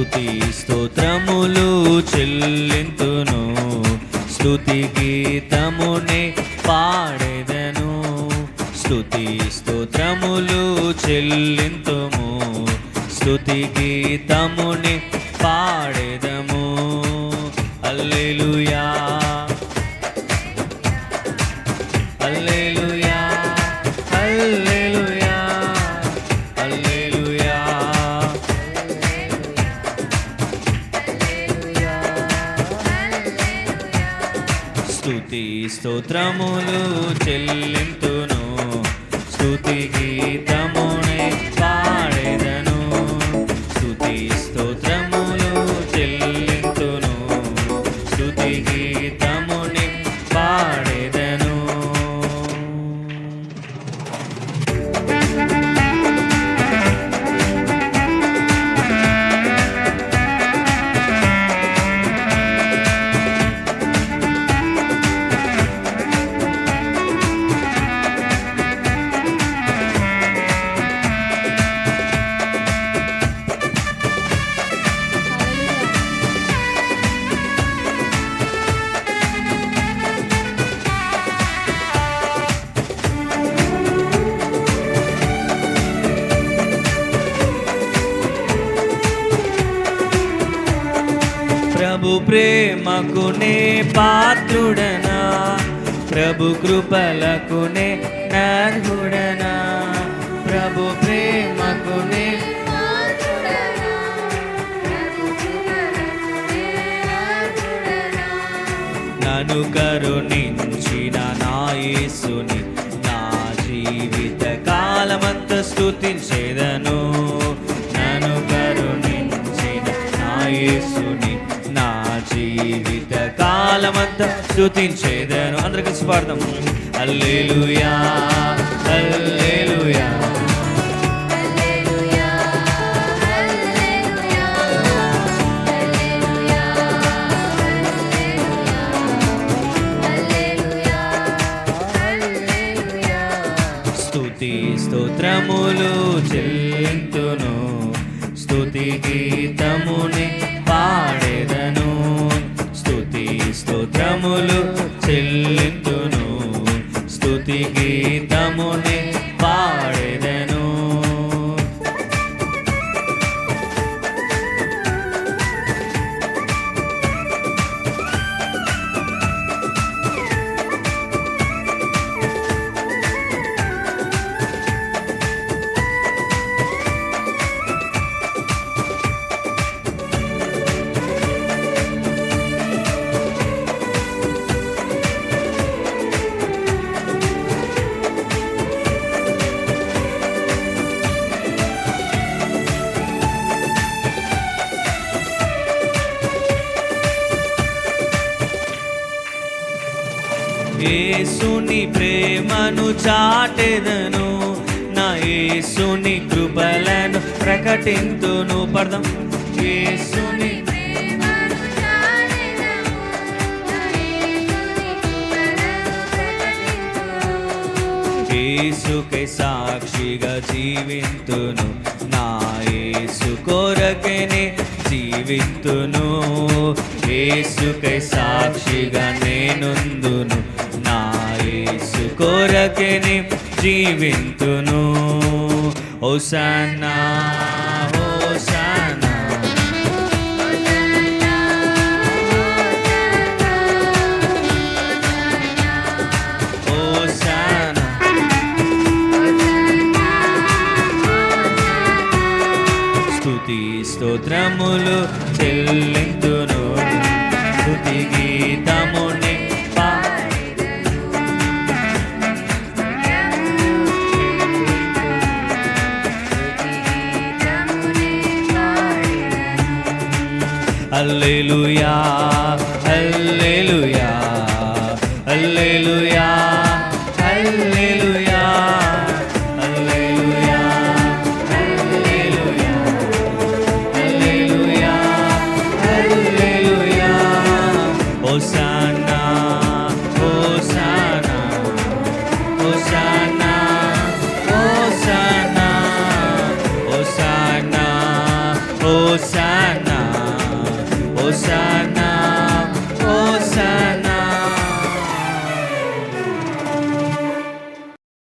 స్థుతి స్తోత్రములు చెల్లింతును. స్థుతి గీతమునే పాడెదను. స్థుతి స్తోత్రములు చెల్లింతుము. స్థుతి గీతముని పాడెదము. అల్లెలుయా. స్థుతి స్తోత్రములు చెల్లింతును. స్థుతి గీతమును ప్రేమకునే పాత్రుడనా? ప్రభు కృపలకునే నర్హుడనా? ప్రభు ప్రేమకునే నన్ను కరుణించిన నా యేసుని నా జీవిత కాలమంత స్తుతించేదను. జీవిత కాలమంత స్తుతించేదను అందరు కలిసి పాడదాం అల్లేలుయా అల్లేలుయా స్తుతి స్తోత్రములు చెల్లింతును. స్తుతి గీతముని చెల్లింతును స్థుతి గీతముని ఏసుని ప్రేమను చాటెదను. నా ఏసుని కృపలను ప్రకటింతును. పడదాం. ఏసుని ఏసుకే సాక్షిగా జీవింతును. నా ఏసు కొరకనే జీవింతును. యేసుకై సాక్షిగా నేనుందును. నాయసు కొరకని జీవింతును. ఓసనా స్తోత్రములు చెల్లింతును. స్థుతి Gita hallelujah hallelujah hallelujah hallelujah hallelujah hallelujah hallelujah hallelujah hosanna hosanna hosanna hosanna hosanna hosanna. Osana.